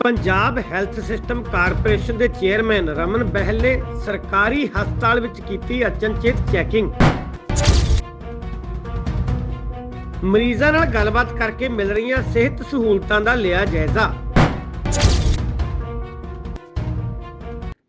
Punjab health system corporation ਦੇ chairman Raman Behl ਨੇ ਸਰਕਾਰੀ ਹਸਪਤਾਲ ਵਿੱਚ ਕੀਤੀ ਅਚਨਚੇਤ ਚੈਕਿੰਗ। ਮਰੀਜ਼ਾਂ ਨਾਲ ਗੱਲਬਾਤ ਕਰਕੇ ਮਿਲ ਰਹੀਆਂ ਸਿਹਤ ਸਹੂਲਤਾਂ ਦਾ ਲਿਆ ਜਾਇਜ਼ਾ।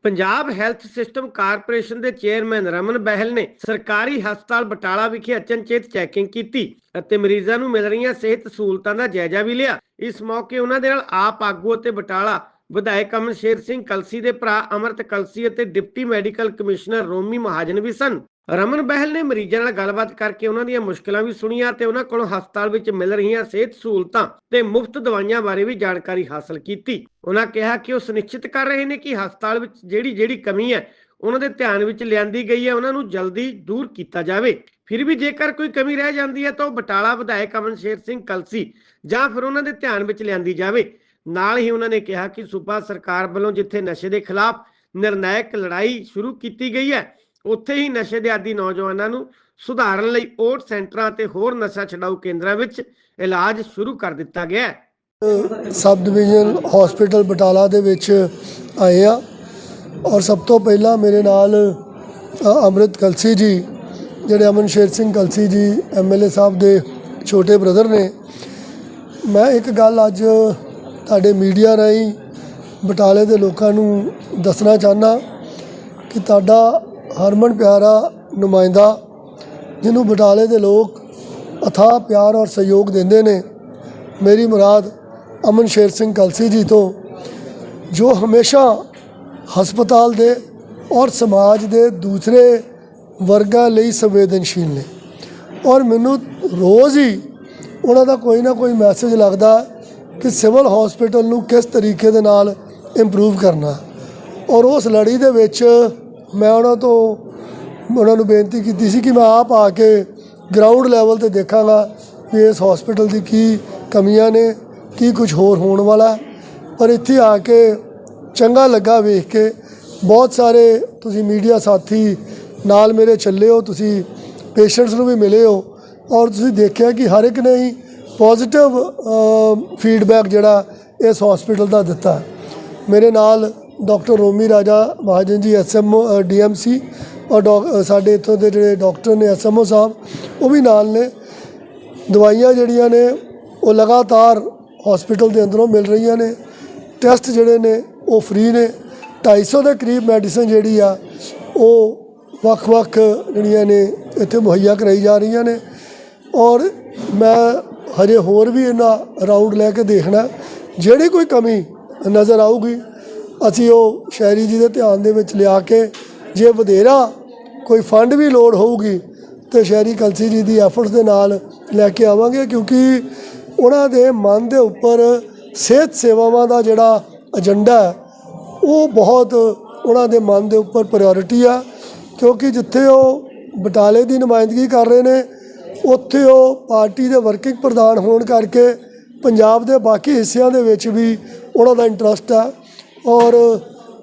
ਪੰਜਾਬ ਹੈਲਥ ਸਿਸਟਮ ਕਾਰਪੋਰੇਸ਼ਨ ਦੇ ਚੇਅਰਮੈਨ ਰਮਨ ਬਹਿਲ ਨੇ ਸਰਕਾਰੀ ਹਸਪਤਾਲ ਬਟਾਲਾ ਵਿਖੇ ਅਚਨਚੇਤ ਚੈਕਿੰਗ ਕੀਤੀ ਅਤੇ ਮਰੀਜ਼ਾਂ ਨੂੰ ਮਿਲ ਰਹੀਆਂ ਸਿਹਤ ਸਹੂਲਤਾਂ ਦਾ ਜਾਇਜ਼ਾ ਵੀ ਲਿਆ। ਇਸ ਮੌਕੇ ਉਹਨਾਂ ਦੇ ਨਾਲ ਆਪ ਆਗੂ ਅਤੇ ਬਟਾਲਾ ਵਿਧਾਇਕ ਅਮਨ ਸ਼ੇਰ ਸਿੰਘ ਕਲਸੀ ਦੇ ਭਰਾ ਅਮਰਤ ਕਲਸੀ ਅਤੇ deputy medical commissioner Romi Mahajan ਵੀ ਸਨ। ਰਮਨ ਬਹਿਲ ਨੇ ਮਰੀਜ਼ਾਂ ਨਾਲ ਗੱਲਬਾਤ ਕਰਕੇ ਉਹਨਾਂ ਦੀਆਂ ਮੁਸ਼ਕਲਾਂ ਵੀ ਸੁਣੀਆਂ ਤੇ ਉਹਨਾਂ ਕੋਲੋਂ ਹਸਪਤਾਲ ਵਿੱਚ ਮਿਲ ਰਹੀਆਂ ਸਿਹਤ ਸਹੂਲਤਾਂ ਤੇ ਮੁਫਤ ਦਵਾਈਆਂ ਬਾਰੇ ਵੀ ਜਾਣਕਾਰੀ ਹਾਸਲ ਕੀਤੀ। ਉਹਨਾਂ ਕਿਹਾ ਕਿ ਉਹ ਸੁਨਿਸ਼ਚਿਤ ਕਰ ਰਹੇ ਨੇ ਕਿ ਹਸਪਤਾਲ ਵਿੱਚ ਜਿਹੜੀ ਜਿਹੜੀ ਕਮੀ ਹੈ, ਉਹਨਾਂ ਦੇ ਧਿਆਨ ਵਿੱਚ ਲਿਆਂਦੀ ਗਈ ਹੈ, ਉਹਨਾਂ ਨੂੰ ਜਲਦੀ ਦੂਰ ਕੀਤਾ ਜਾਵੇ। ਫਿਰ ਵੀ ਜੇਕਰ ਕੋਈ ਕਮੀ ਰਹਿ ਜਾਂਦੀ ਹੈ ਤਾਂ ਉਹ ਬਟਾਲਾ ਵਿਧਾਇਕ ਅਮਨ ਸ਼ੇਰ ਸਿੰਘ ਕਲਸੀ ਜਾਂ ਫਿਰ ਉਹਨਾਂ ਦੇ ਧਿਆਨ ਵਿੱਚ ਲਿਆਂਦੀ ਜਾਵੇ। ਨਾਲ ਹੀ ਉਹਨਾਂ ਨੇ ਕਿਹਾ ਕਿ ਸੂਬਾ ਸਰਕਾਰ ਵੱਲੋਂ ਜਿੱਥੇ ਨਸ਼ੇ ਦੇ ਖਿਲਾਫ ਨਿਰਣਾਇਕ ਲੜਾਈ ਸ਼ੁਰੂ ਕੀਤੀ ਗਈ ਹੈ ਉੱਥੇ ਹੀ ਨਸ਼ੇ ਦੇ ਆਦੀ ਨੌਜਵਾਨਾਂ ਨੂੰ ਸੁਧਾਰਨ ਲਈ ਓਟ ਸੈਂਟਰਾਂ ਤੇ ਹੋਰ ਨਸ਼ਾ ਛਡਾਊ ਕੇਂਦਰਾਂ ਵਿੱਚ ਇਲਾਜ ਸ਼ੁਰੂ ਕਰ ਦਿੱਤਾ ਗਿਆ ਹੈ। ਸਬ ਡਿਵੀਜ਼ਨ ਹਸਪੀਟਲ ਬਟਾਲਾ ਦੇ ਵਿੱਚ ਆਏ ਆ ਔਰ ਸਭ ਤੋਂ ਪਹਿਲਾਂ ਮੇਰੇ ਨਾਲ ਅ, ਅੰਮ੍ਰਿਤ ਕਲਸੀ ਜੀ ਜਿਹੜੇ ਅਮਨ ਸ਼ੇਰ ਸਿੰਘ ਕਲਸੀ ਜੀ ਐਮਐਲਏ ਸਾਹਿਬ ਦੇ ਛੋਟੇ ਬ੍ਰਦਰ ਨੇ। ਮੈਂ ਇੱਕ ਗੱਲ ਅੱਜ ਤੁਹਾਡੇ ਮੀਡੀਆ ਰਾਹੀਂ ਬਟਾਲੇ ਦੇ ਲੋਕਾਂ ਨੂੰ ਦੱਸਣਾ ਚਾਹੁੰਦਾ ਕਿ ਤੁਹਾਡਾ ਹਰਮਨ ਪਿਆਰਾ ਨੁਮਾਇੰਦਾ, ਜਿਹਨੂੰ ਬਟਾਲੇ ਦੇ ਲੋਕ ਅਥਾਹ ਪਿਆਰ ਔਰ ਸਹਿਯੋਗ ਦਿੰਦੇ ਨੇ, ਮੇਰੀ ਮੁਰਾਦ ਅਮਨ ਸ਼ੇਰ ਸਿੰਘ ਕਲਸੀ ਜੀ ਤੋਂ, ਜੋ ਹਮੇਸ਼ਾ ਹਸਪਤਾਲ ਦੇ ਔਰ ਸਮਾਜ ਦੇ ਦੂਸਰੇ ਵਰਗਾਂ ਲਈ ਸੰਵੇਦਨਸ਼ੀਲ ਨੇ। ਔਰ ਮੈਨੂੰ ਰੋਜ਼ ਹੀ ਉਹਨਾਂ ਦਾ ਕੋਈ ਨਾ ਕੋਈ ਮੈਸੇਜ ਲੱਗਦਾ ਕਿ ਸਿਵਲ ਹਸਪੀਟਲ ਨੂੰ ਕਿਸ ਤਰੀਕੇ ਦੇ ਨਾਲ ਇੰਪਰੂਵ ਕਰਨਾ। ਔਰ ਉਸ ਲੜੀ ਦੇ ਵਿੱਚ ਮੈਂ ਉਹਨਾਂ ਤੋਂ ਉਹਨਾਂ ਨੂੰ ਬੇਨਤੀ ਕੀਤੀ ਸੀ ਕਿ ਮੈਂ ਆਪ ਆ ਕੇ ਗਰਾਊਂਡ ਲੈਵਲ ਤੇ ਦੇਖਾਂਗਾ ਵੀ ਇਸ ਹਸਪੀਟਲ ਦੀ ਕੀ ਕਮੀਆਂ ਨੇ, ਕੀ ਕੁਝ ਹੋਰ ਹੋਣ ਵਾਲਾ। ਪਰ ਇੱਥੇ ਆ ਕੇ ਚੰਗਾ ਲੱਗਾ ਵੇਖ ਕੇ। ਬਹੁਤ ਸਾਰੇ ਤੁਸੀਂ ਮੀਡੀਆ ਸਾਥੀ ਨਾਲ ਮੇਰੇ ਚੱਲੇ ਹੋ, ਤੁਸੀਂ ਪੇਸ਼ੈਂਟਸ ਨੂੰ ਵੀ ਮਿਲੇ ਹੋ ਔਰ ਤੁਸੀਂ ਦੇਖਿਆ ਕਿ ਹਰ ਇੱਕ ਨੇ ਹੀ ਪੋਜ਼ਿਟਿਵ ਫੀਡਬੈਕ ਜਿਹੜਾ ਇਸ ਹਸਪੀਟਲ ਦਾ ਦਿੱਤਾ। ਮੇਰੇ ਨਾਲ ਡਾਕਟਰ ਰੋਮੀ ਰਾਜਾ ਮਹਾਜਨ ਜੀ ਐਸਐਮਓ ਡੀਐਮਸੀ ਔਰ ਡਾਕ- ਸਾਡੇ ਇੱਥੋਂ ਦੇ ਜਿਹੜੇ ਡਾਕਟਰ ਨੇ ਐਸਐਮਓ ਸਾਹਿਬ, ਉਹ ਵੀ ਨਾਲ ਨੇ। ਦਵਾਈਆਂ ਜਿਹੜੀਆਂ ਨੇ, ਉਹ ਲਗਾਤਾਰ ਹਸਪੀਟਲ ਦੇ ਅੰਦਰੋਂ ਮਿਲ ਰਹੀਆਂ ਨੇ। ਟੈਸਟ ਜਿਹੜੇ ਨੇ, ਉਹ ਫ੍ਰੀ ਨੇ। 250 ਦੇ ਕਰੀਬ ਮੈਡੀਸਨ ਜਿਹੜੀ ਆ, ਉਹ ਵੱਖ-ਵੱਖ ਜਿਹੜੀਆਂ ਨੇ ਇੱਥੇ ਮੁਹੱਈਆ ਕਰਾਈ ਜਾ ਰਹੀਆਂ ਨੇ। ਔਰ ਮੈਂ ਹਜੇ ਹੋਰ ਵੀ ਇਹਨਾਂ ਰਾਊਂਡ ਲੈ ਕੇ ਦੇਖਣਾ ਜਿਹੜੀ ਕੋਈ ਕਮੀ ਨਜ਼ਰ ਆਊਗੀ, ਅਸੀਂ ਉਹ ਸ਼ਹਿਰੀ ਜੀ ਦੇ ਧਿਆਨ ਦੇ ਵਿੱਚ ਲਿਆ ਕੇ ਜੇ ਵਧੇਰਾ ਕੋਈ ਫੰਡ ਵੀ ਲੋੜ ਹੋਊਗੀ, ਤੇ ਸ਼ਹਿਰੀ ਕਲਸੀ ਜੀ ਦੀ ਐਫਰਟਸ ਦੇ ਨਾਲ ਲੈ ਕੇ ਆਵਾਂਗੇ, ਕਿਉਂਕਿ ਉਹਨਾਂ ਦੇ ਮਨ ਦੇ ਉੱਪਰ ਸਿਹਤ ਸੇਵਾਵਾਂ ਦਾ ਜਿਹੜਾ ਏਜੰਡਾ ਉਹ ਬਹੁਤ ਉਹਨਾਂ ਦੇ ਮਨ ਦੇ ਉੱਪਰ ਪ੍ਰਾਇੋਰਟੀ ਆ। ਕਿਉਂਕਿ ਜਿੱਥੇ ਉਹ ਬਟਾਲੇ ਦੀ ਨੁਮਾਇੰਦਗੀ ਕਰ ਰਹੇ ਨੇ, ਉੱਥੇ ਉਹ ਪਾਰਟੀ ਦੇ ਵਰਕਿੰਗ ਪ੍ਰਧਾਨ ਹੋਣ ਕਰਕੇ ਪੰਜਾਬ ਦੇ ਬਾਕੀ ਹਿੱਸਿਆਂ ਦੇ ਵਿੱਚ ਵੀ ਉਹਨਾਂ ਦਾ ਇੰਟਰਸਟ ਹੈ। ਔਰ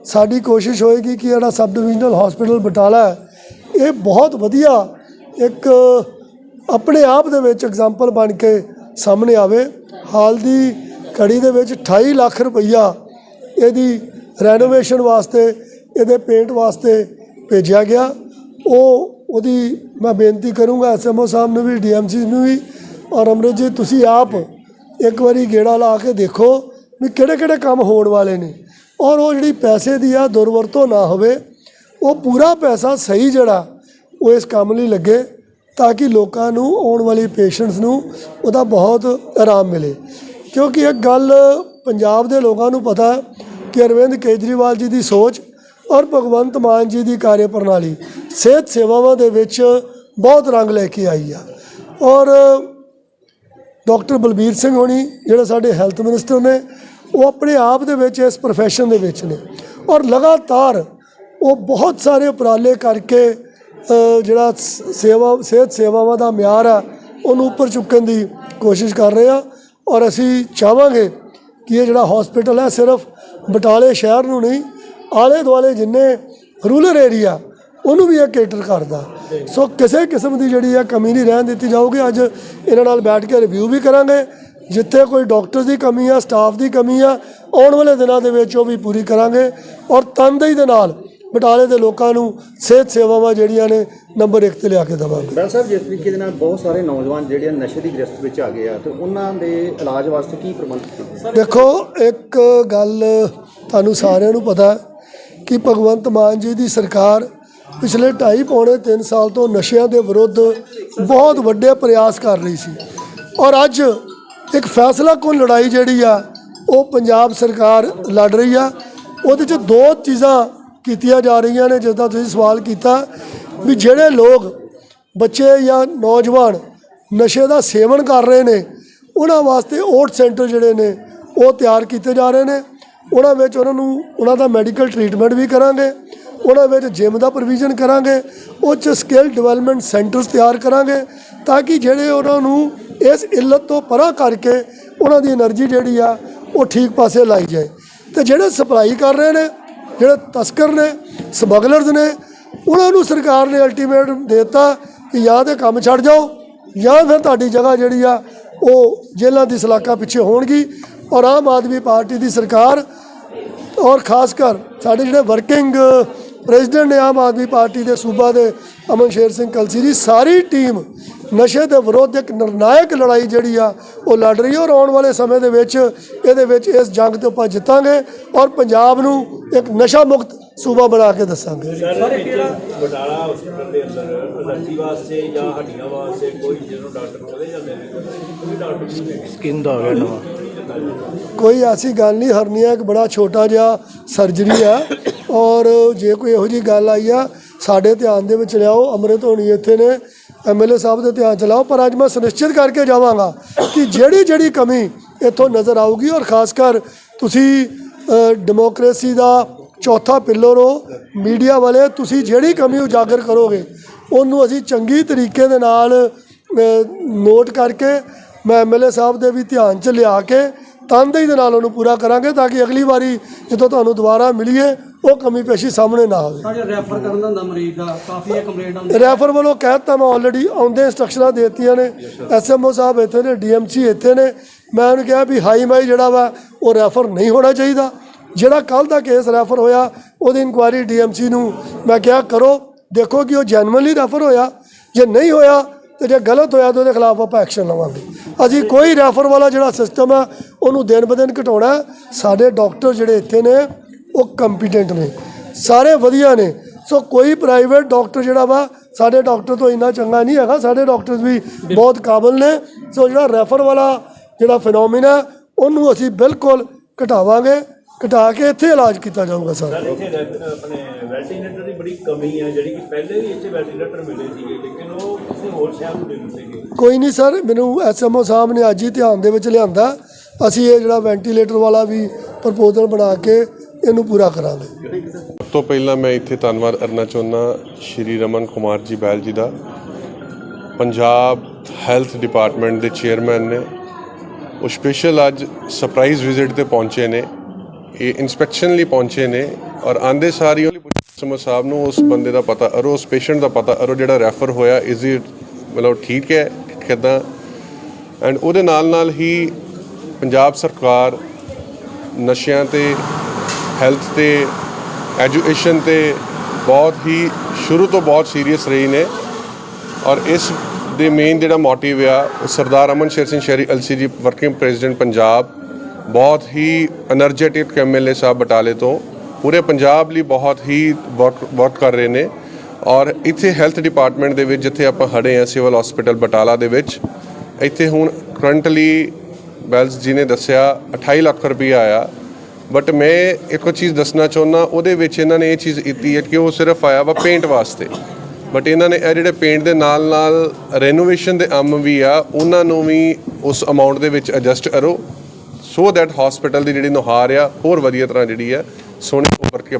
ਸਾਡੀ ਕੋਸ਼ਿਸ਼ ਹੋਏਗੀ ਕਿ ਜਿਹੜਾ ਸਬ ਡਿਵੀਜ਼ਨਲ ਹਸਪੀਟਲ ਬਟਾਲਾ ਹੈ, ਇਹ ਬਹੁਤ ਵਧੀਆ ਇੱਕ ਆਪਣੇ ਆਪ ਦੇ ਵਿੱਚ ਐਗਜ਼ਾਮਪਲ ਬਣ ਕੇ ਸਾਹਮਣੇ ਆਵੇ। ਹਾਲ ਦੀ ਘੜੀ ਦੇ ਵਿੱਚ 28 ਲੱਖ ਰੁਪਈਆ ਇਹਦੀ ਰੈਨੋਵੇਸ਼ਨ ਵਾਸਤੇ, ਇਹਦੇ ਪੇਂਟ ਵਾਸਤੇ ਭੇਜਿਆ ਗਿਆ। ਉਹ ਉਹਦੀ ਮੈਂ ਬੇਨਤੀ ਕਰੂੰਗਾ ਐਸਐਮਓ ਸਾਹਿਬ ਨੂੰ ਵੀ ਡੀਐਮਸੀ ਨੂੰ ਵੀ ਔਰ ਅਮਰਿਤ ਜੀ, ਤੁਸੀਂ ਆਪ ਇੱਕ ਵਾਰੀ ਗੇੜਾ ਲਾ ਕੇ ਦੇਖੋ ਵੀ ਕਿਹੜੇ ਕਿਹੜੇ ਕੰਮ ਹੋਣ ਵਾਲੇ ਨੇ। ਔਰ ਉਹ ਜਿਹੜੀ ਪੈਸੇ ਦੀ ਆ ਦੁਰਵਰਤੋਂ ਨਾ ਹੋਵੇ, ਉਹ ਪੂਰਾ ਪੈਸਾ ਸਹੀ ਜਿਹੜਾ, ਉਹ ਇਸ ਕੰਮ ਲਈ ਲੱਗੇ ਤਾਂ ਕਿ ਲੋਕਾਂ ਨੂੰ ਆਉਣ ਵਾਲੇ ਪੇਸ਼ੈਂਟਸ ਨੂੰ ਉਹਦਾ ਬਹੁਤ ਆਰਾਮ ਮਿਲੇ। ਕਿਉਂਕਿ ਇੱਕ ਗੱਲ ਪੰਜਾਬ ਦੇ ਲੋਕਾਂ ਨੂੰ ਪਤਾ ਕਿ ਅਰਵਿੰਦ ਕੇਜਰੀਵਾਲ ਜੀ ਦੀ ਸੋਚ ਔਰ ਭਗਵੰਤ ਮਾਨ ਜੀ ਦੀ ਕਾਰਜ ਪ੍ਰਣਾਲੀ ਸਿਹਤ ਸੇਵਾਵਾਂ ਦੇ ਵਿੱਚ ਬਹੁਤ ਰੰਗ ਲੈ ਕੇ ਆਈ ਆ। ਔਰ ਡਾਕਟਰ ਬਲਬੀਰ ਸਿੰਘ ਹੋਣੀ, ਜਿਹੜੇ ਸਾਡੇ ਹੈਲਥ ਮਿਨਿਸਟਰ ਨੇ, ਉਹ ਆਪਣੇ ਆਪ ਦੇ ਵਿੱਚ ਇਸ profession ਦੇ ਵਿੱਚ ਨੇ। ਔਰ ਲਗਾਤਾਰ ਉਹ ਬਹੁਤ ਸਾਰੇ ਉਪਰਾਲੇ ਕਰਕੇ ਜਿਹੜਾ ਸ- ਸੇਵਾ, ਸਿਹਤ ਸੇਵਾਵਾਂ ਦਾ ਮਿਆਰ ਆ, ਉਹਨੂੰ ਉੱਪਰ ਚੁੱਕਣ ਦੀ ਕੋਸ਼ਿਸ਼ ਕਰ ਰਹੇ ਆ। ਔਰ ਅਸੀਂ ਚਾਹਾਂਗੇ ਕਿ ਇਹ ਜਿਹੜਾ ਹਸਪੀਟਲ ਹੈ ਸਿਰਫ ਬਟਾਲੇ ਸ਼ਹਿਰ ਨੂੰ ਨਹੀਂ ਆਲੇ ਦੁਆਲੇ ਜਿੰਨੇ ਰੂਰਲ ਏਰੀਆ ਉਹਨੂੰ ਵੀ ਇਹ ਕੇਟਰ ਕਰਦਾ। ਸੋ ਕਿਸੇ ਕਿਸਮ ਦੀ ਜਿਹੜੀ ਆ ਕਮੀ ਨਹੀਂ ਰਹਿਣ ਦਿੱਤੀ ਜਾਊਗੀ। ਅੱਜ ਇਹਨਾਂ ਨਾਲ ਬੈਠ ਕੇ ਰਿਵਿਊ ਵੀ ਕਰਾਂਗੇ। ਜਿੱਥੇ ਕੋਈ ਡਾਕਟਰ ਦੀ ਕਮੀ ਆ ਸਟਾਫ ਦੀ ਕਮੀ ਆ ਆਉਣ ਵਾਲੇ ਦਿਨਾਂ ਦੇ ਵਿੱਚ ਉਹ ਵੀ ਪੂਰੀ ਕਰਾਂਗੇ। ਔਰ ਤਨਦੇਹੀ ਦੇ ਨਾਲ ਬਟਾਲੇ ਦੇ ਲੋਕਾਂ ਨੂੰ ਸਿਹਤ ਸੇਵਾਵਾਂ ਜਿਹੜੀਆਂ ਨੇ ਨੰਬਰ 1 ਤੇ ਲਿਆ ਕੇ ਦੇਵਾਂਗੇ। ਬੈਲ ਸਾਹਿਬ ਜਿਸ ਤਰੀਕੇ ਦੇ ਨਾਲ ਬਹੁਤ ਸਾਰੇ ਨੌਜਵਾਨ ਜਿਹੜੇ ਆ ਨਸ਼ੇ ਦੀ ਗ੍ਰਸਤ ਵਿੱਚ ਆ ਗਏ ਆ ਤੇ ਉਹਨਾਂ ਦੇ ਇਲਾਜ ਵਾਸਤੇ ਕੀ ਪ੍ਰਬੰਧ ਕੀਤੇ ਦੇਖੋ ਇੱਕ ਗੱਲ ਤੁਹਾਨੂੰ ਸਾਰਿਆਂ ਨੂੰ ਪਤਾ ਹੈ। ਕਿ ਭਗਵੰਤ ਮਾਨ ਜੀ ਦੀ ਸਰਕਾਰ ਪਿਛਲੇ 2.5 ਪੌਣੇ 3 ਸਾਲ ਤੋਂ ਨਸ਼ਿਆਂ ਦੇ ਵਿਰੁੱਧ ਬਹੁਤ ਵੱਡੇ ਪ੍ਰਯਾਸ ਕਰ ਰਹੀ ਸੀ। ਔਰ ਅੱਜ ਇੱਕ ਫੈਸਲਾ ਕੋਲ ਲੜਾਈ ਜਿਹੜੀ ਆ, ਉਹ ਪੰਜਾਬ ਸਰਕਾਰ ਲੜ ਰਹੀ ਆ। ਉਹਦੇ 'ਚ ਦੋ ਚੀਜ਼ਾਂ ਕੀਤੀਆਂ ਜਾ ਰਹੀਆਂ ਨੇ, ਜਿਸ ਦਾ ਤੁਸੀਂ ਸਵਾਲ ਕੀਤਾ ਵੀ ਜਿਹੜੇ ਲੋਕ ਬੱਚੇ ਜਾਂ ਨੌਜਵਾਨ ਨਸ਼ੇ ਦਾ ਸੇਵਨ ਕਰ ਰਹੇ ਨੇ, ਉਹਨਾਂ ਵਾਸਤੇ ਓਟ ਸੈਂਟਰ ਜਿਹੜੇ ਨੇ, ਉਹ ਤਿਆਰ ਕੀਤੇ ਜਾ ਰਹੇ ਨੇ। ਉਹਨਾਂ ਵਿੱਚ ਉਹਨਾਂ ਨੂੰ ਉਹਨਾਂ ਦਾ ਮੈਡੀਕਲ ਟ੍ਰੀਟਮੈਂਟ ਵੀ ਕਰਾਂਗੇ, ਉਹਨਾਂ ਵਿੱਚ ਜਿਮ ਦਾ ਪ੍ਰੋਵੀਜ਼ਨ ਕਰਾਂਗੇ, ਉੱਚ ਸਕਿੱਲ ਡਿਵੈਲਪਮੈਂਟ ਸੈਂਟਰਸ ਤਿਆਰ ਕਰਾਂਗੇ ਤਾਂ ਕਿ ਜਿਹੜੇ ਉਹਨਾਂ ਨੂੰ ਇਸ ਇਲਤ ਤੋਂ ਪਰਾਂ ਕਰਕੇ ਉਹਨਾਂ ਦੀ એનર્ਜੀ ਜਿਹੜੀ ਆ ਉਹ ਠੀਕ ਪਾਸੇ ਲਾਈ ਜਾਏ। ਤੇ ਜਿਹੜੇ ਸਪਲਾਈ ਕਰ ਰਹੇ ਨੇ, ਜਿਹੜੇ ਤਸਕਰ ਨੇ ਸਮਗਲਰਸ ਨੇ, ਉਹਨਾਂ ਨੂੰ ਸਰਕਾਰ ਨੇ ਅਲਟੀਮੇਟ ਦਿੱਤਾ ਕਿ ਜਾਂ ਤੇ ਕੰਮ ਛੱਡ ਜਾਓ, ਜਾਂ ਫਿਰ ਤੁਹਾਡੀ ਜਗ੍ਹਾ ਜਿਹੜੀ ਆ ਉਹ ਜੇਲ੍ਹਾਂ ਦੀ ਸਲਾਕਾ ਪਿੱਛੇ ਹੋਣਗੀ ਔਰ ਆਮ ਆਦਮੀ ਪਾਰਟੀ ਦੀ ਸਰਕਾਰ ਔਰ ਖਾਸ ਕਰ ਸਾਡੇ ਜਿਹੜੇ ਵਰਕਿੰਗ ਪ੍ਰੈਜ਼ੀਡੈਂਟ ਨੇ ਆਮ ਆਦਮੀ ਪਾਰਟੀ ਦੇ ਸੂਬਾ ਦੇ ਅਮਨ ਸ਼ੇਰ ਸਿੰਘ ਕਲਸੀ ਦੀ ਸਾਰੀ ਟੀਮ ਨਸ਼ੇ ਦੇ ਵਿਰੁੱਧ ਇੱਕ ਨਿਰਣਾਇਕ ਲੜਾਈ ਜਿਹੜੀ ਆ ਉਹ ਲੜ ਰਹੀ ਹੈ ਔਰ ਆਉਣ ਵਾਲੇ ਸਮੇਂ ਦੇ ਵਿੱਚ ਇਹਦੇ ਵਿੱਚ ਇਸ ਜੰਗ ਤੇ ਆਪਾਂ ਜਿੱਤਾਂਗੇ ਔਰ ਪੰਜਾਬ ਨੂੰ ਇੱਕ ਨਸ਼ਾ ਮੁਕਤ ਸੂਬਾ ਬਣਾ ਕੇ ਦੱਸਾਂਗੇ। ਬਟਾਲਾ ਹਸਪਤਾਲ ਦੇ ਅੰਦਰ ਅਲਰਜੀ ਵਾਸਤੇ ਜਾਂ ਹੱਡੀਆਂ ਵਾਸਤੇ ਕੋਈ ਜਿਹਨੂੰ ਡਾਕਟਰ ਕੋਲੇ ਜਾਂਦੇ ਨੇ ਕੋਈ ਡਾਕਟਰ ਨਹੀਂ ਸਕਿਨ ਦਾ ਹੋ ਗਿਆ ਨਵਾਂ। ਕੋਈ ਐਸੀ ਗੱਲ ਨਹੀਂ ਹਰਨੀਆ ਇੱਕ ਬੜਾ ਛੋਟਾ ਜਿਹਾ ਸਰਜਰੀ ਆ। ਔਰ ਜੇ ਕੋਈ ਇਹੋ ਜੀ ਗੱਲ ਆਈ ਆ ਸਾਡੇ ਧਿਆਨ ਦੇ ਵਿੱਚ ਲਿਆਓ ਅੰਮ੍ਰਿਤ ਹੋਣੀ ਇੱਥੇ ਨੇ ਐਮਐਲਏ ਸਾਹਿਬ ਦੇ ਧਿਆਨ ਚ ਲਾਓ ਪਰ ਅੱਜ ਮੈਂ ਸੁਨਿਸ਼ਚਿਤ ਕਰਕੇ ਜਾਵਾਂਗਾ ਕਿ ਜਿਹੜੀ ਜਿਹੜੀ ਕਮੀ ਇੱਥੋਂ ਨਜ਼ਰ ਆਊਗੀ ਔਰ ਖਾਸ ਕਰ ਤੁਸੀਂ ਅ, ਡੈਮੋਕ੍ਰੇਸੀ ਦਾ ਚੌਥਾ ਪਿੱਲਰ ਹੋ ਮੀਡੀਆ ਵਾਲੇ ਤੁਸੀਂ ਜਿਹੜੀ ਕਮੀ ਉਜਾਗਰ ਕਰੋਗੇ ਉਹਨੂੰ ਅਸੀਂ ਚੰਗੀ ਤਰੀਕੇ ਦੇ ਨਾਲ ਨੋਟ ਕਰਕੇ ਮੈਂ ਐਮਐਲਏ ਸਾਹਿਬ ਦੇ ਵੀ ਧਿਆਨ ਚ ਲਿਆ ਕੇ ਤਨਦੇਹੀ ਦੇ ਨਾਲ ਉਹਨੂੰ ਪੂਰਾ ਕਰਾਂਗੇ ਤਾਂ ਕਿ ਅਗਲੀ ਵਾਰੀ ਜਦੋਂ ਤੁਹਾਨੂੰ ਦੁਬਾਰਾ ਮਿਲੀਏ ਉਹ ਕਮੀ ਪੇਸ਼ੀ ਸਾਹਮਣੇ ਨਾ ਆਵੇ। ਸਾਡੇ ਰੈਫਰ ਕਰਨ ਦਾ ਹੁੰਦਾ ਮਰੀਜ਼ ਦਾ ਕਾਫੀ ਇਹ ਕੰਪਲੇਂਟ ਆਉਂਦੀ ਰੈਫਰ ਵੱਲੋਂ ਕਹਿਤਾ ਮੈਂ ਆਲਰੇਡੀ ਆਉਂਦੇ ਇੰਸਟਰਕਸ਼ਨਾਂ ਦੇ ਦਿੱਤੀਆਂ ਨੇ। ਐਸਐਮਓ ਸਾਹਿਬ ਇੱਥੇ ਨੇ ਡੀਐਮਸੀ ਇੱਥੇ ਨੇ। ਮੈਂ ਉਹਨੂੰ ਕਿਹਾ ਵੀ ਹਾਈ ਮਾਈ ਜਿਹੜਾ ਵਾ ਉਹ ਰੈਫਰ ਨਹੀਂ ਹੋਣਾ ਚਾਹੀਦਾ। ਜਿਹੜਾ ਕੱਲ ਦਾ ਕੇਸ ਰੈਫਰ ਹੋਇਆ ਉਹਦੀ ਇਨਕੁਆਇਰੀ ਡੀਐਮਸੀ ਨੂੰ ਮੈਂ ਕਿਹਾ ਕਰੋ। ਦੇਖੋ ਕਿ ਉਹ ਜੈਨੂਇਨਲੀ ਰੈਫਰ ਹੋਇਆ। ਜੇ ਨਹੀਂ ਹੋਇਆ ਤੇ ਜੇ ਗਲਤ ਹੋਇਆ ਤਾਂ ਉਹਦੇ ਖਿਲਾਫ ਆਪਾਂ ਐਕਸ਼ਨ ਲਵਾਂਗੇ। ਅਸੀਂ ਕੋਈ ਰੈਫਰ ਵਾਲਾ ਜਿਹੜਾ ਸਿਸਟਮ ਆ ਉਹਨੂੰ ਦਿਨ ਬ ਦਿਨ ਘਟਾਉਣਾ ਹੈ। ਸਾਡੇ ਡਾਕਟਰ ਜਿਹੜੇ ਇੱਥੇ ਨੇ ਉਹ ਕੰਪੀਟੈਂਟ ਨੇ। ਸਾਰੇ ਵਧੀਆ ਨੇ। ਸੋ ਕੋਈ ਪ੍ਰਾਈਵੇਟ ਡਾਕਟਰ ਜਿਹੜਾ ਵਾ ਸਾਡੇ ਡਾਕਟਰ ਤੋਂ ਇੰਨਾ ਚੰਗਾ ਨਹੀਂ ਹੈਗਾ। ਸਾਡੇ ਡਾਕਟਰਸ ਵੀ ਬਹੁਤ ਕਾਬਲ ਨੇ। ਸੋ ਜਿਹੜਾ ਰੈਫਰ ਵਾਲਾ ਜਿਹੜਾ ਫਿਨੋਮੀਨਾ ਉਹਨੂੰ ਅਸੀਂ ਬਿਲਕੁਲ ਘਟਾਵਾਂਗੇ। ਘਟਾ ਕੇ ਇੱਥੇ ਇਲਾਜ ਕੀਤਾ ਜਾਊਗਾ ਸਰ। ਸਰ ਇੱਥੇ ਰੈ- ਆਪਣੇ ਵੈਂਟੀਲੇਟਰ ਦੀ ਬੜੀ ਕਮੀ ਹੈ ਜਿਹੜੀ ਕਿ ਪਹਿਲੇ ਵੀ ਇੱਥੇ ਵੈਂਟੀਲੇਟਰ ਮਿਲੇ ਸੀਗੇ ਲੇਕਿਨ ਉਹ ਕਿਸੇ ਹੋਰ ਸ਼ਹਿਰ ਨੂੰ ਮਿਲਦੇ ਸੀਗੇ ਕੋਈ ਨਹੀਂ ਸਰ ਮੈਨੂੰ ਐਸਐਮਓ ਸਾਹਿਬ ਨੇ ਅੱਜ ਹੀ ਧਿਆਨ ਦੇ ਵਿੱਚ ਲਿਆਂਦਾ। ਅਸੀਂ ਇਹ ਜਿਹੜਾ ਵੈਂਟੀਲੇਟਰ ਵਾਲਾ ਵੀ ਪ੍ਰਪੋਜ਼ਲ ਬਣਾ ਕੇ ਇਹਨੂੰ ਪੂਰਾ ਕਰਾਂਗੇ। ਸਭ ਤੋਂ ਪਹਿਲਾਂ ਮੈਂ ਇੱਥੇ ਧੰਨਵਾਦ ਕਰਨਾ ਚਾਹੁੰਦਾ ਸ਼੍ਰੀ ਰਮਨ ਕੁਮਾਰ ਜੀ ਬੈਲ ਜੀ ਦਾ। ਪੰਜਾਬ ਹੈਲਥ ਡਿਪਾਰਟਮੈਂਟ ਦੇ ਚੇਅਰਮੈਨ ਨੇ। ਉਹ ਸਪੈਸ਼ਲ ਅੱਜ ਸਰਪ੍ਰਾਈਜ਼ ਵਿਜ਼ਿਟ ਤੇ ਪਹੁੰਚੇ ਨੇ। ਇਹ ਇਨਸਪੈਕਸ਼ਨ ਲਈ ਪਹੁੰਚੇ ਨੇ ਔਰ ਆਂਦੇ ਸਾਰੀ ਉਹ ਸਮਝ ਸਾਹਿਬ ਨੂੰ, ਉਸ ਬੰਦੇ ਦਾ ਪਤਾ ਅਰੋ, ਉਸ ਪੇਸ਼ੈਂਟ ਦਾ ਪਤਾ ਅਰੋ ਜਿਹੜਾ ਰੈਫਰ ਹੋਇਆ ਇਜ਼ ਇਟ ਮਤਲਬ ਠੀਕ ਹੈ, ਕਿਦਾਂ? ਐਂਡ ਉਹਦੇ ਨਾਲ ਨਾਲ ਹੀ ਪੰਜਾਬ ਸਰਕਾਰ ਨਸ਼ਿਆਂ ਤੇ ਹੈਲਥ ਤੇ ਐਜੂਕੇਸ਼ਨ ਤੇ ਬਹੁਤ ਹੀ ਸ਼ੁਰੂ ਤੋਂ ਬਹੁਤ ਸੀਰੀਅਸ ਰਹੀ ਨੇ ਔਰ ਇਸ ਦੇ ਮੇਨ ਜਿਹੜਾ ਮੋਟਿਵ ਆ, ਉਹ ਸਰਦਾਰ ਅਮਨ ਸ਼ੇਰ ਸਿੰਘ ਸ਼ਹਿਰੀ ਐਲਸੀਜੀ ਵਰਕਿੰਗ ਪ੍ਰੈਜ਼ੀਡੈਂਟ ਪੰਜਾਬ ਬਹੁਤ ਹੀ એનર્ਜੈਟਿਕ ਐਮਐਲਏ ਸਾਹਿਬ ਬਟਾਲੇ ਤੋਂ। ਪੂਰੇ ਪੰਜਾਬ ਲਈ ਬਹੁਤ ਹੀ ਬਹੁਤ ਕਰ ਰਹੇ ਨੇ। ਔਰ ਇੱਥੇ ਹੈਲਥ ਡਿਪਾਰਟਮੈਂਟ ਦੇ ਵਿੱਚ ਜਿੱਥੇ ਆਪਾਂ ਖੜੇ ਆ ਸਿਵਲ ਹਸਪੀਟਲ ਬਟਾਲਾ ਦੇ ਵਿੱਚ, ਇੱਥੇ ਹੁਣ ਕਰੰਟਲੀ ਬੈਲਸ ਜੀ ਨੇ ਦੱਸਿਆ 28 ਲੱਖ ਰੁਪਏ ਆਇਆ। ਬਟ ਮੈਂ ਇੱਕ ਚੀਜ਼ ਦੱਸਣਾ ਚਾਹੁੰਦਾ ਉਹਦੇ ਵਿੱਚ ਇਹਨਾਂ ਨੇ ਇਹ ਚੀਜ਼ ਕੀਤੀ ਹੈ ਕਿ ਉਹ ਸਿਰਫ ਆਇਆ ਵਾ ਪੇਂਟ ਵਾਸਤੇ। ਬਟ ਇਹਨਾਂ ਨੇ ਇਹ ਜਿਹੜੇ ਪੇਂਟ ਦੇ ਨਾਲ ਨਾਲ ਰੈਨੋਵੇਸ਼ਨ ਦੇ ਅੰਮ ਵੀ ਆ, ਉਹਨਾਂ ਨੂੰ ਵੀ ਉਸ ਅਮਾਉਂਟ ਦੇ ਵਿੱਚ ਐਡਜਸਟ ਕਰੋ। ਸੋ ਦੈਟ ਹਸਪੀਟਲ ਦੀ ਜਿਹੜੀ ਨੁਹਾਰ ਆ, ਹੋਰ ਵਧੀਆ ਤਰ੍ਹਾਂ ਜਿਹੜੀ ਆ, ਸੋਹਣੀ ਉੱਪਰ ਕੇ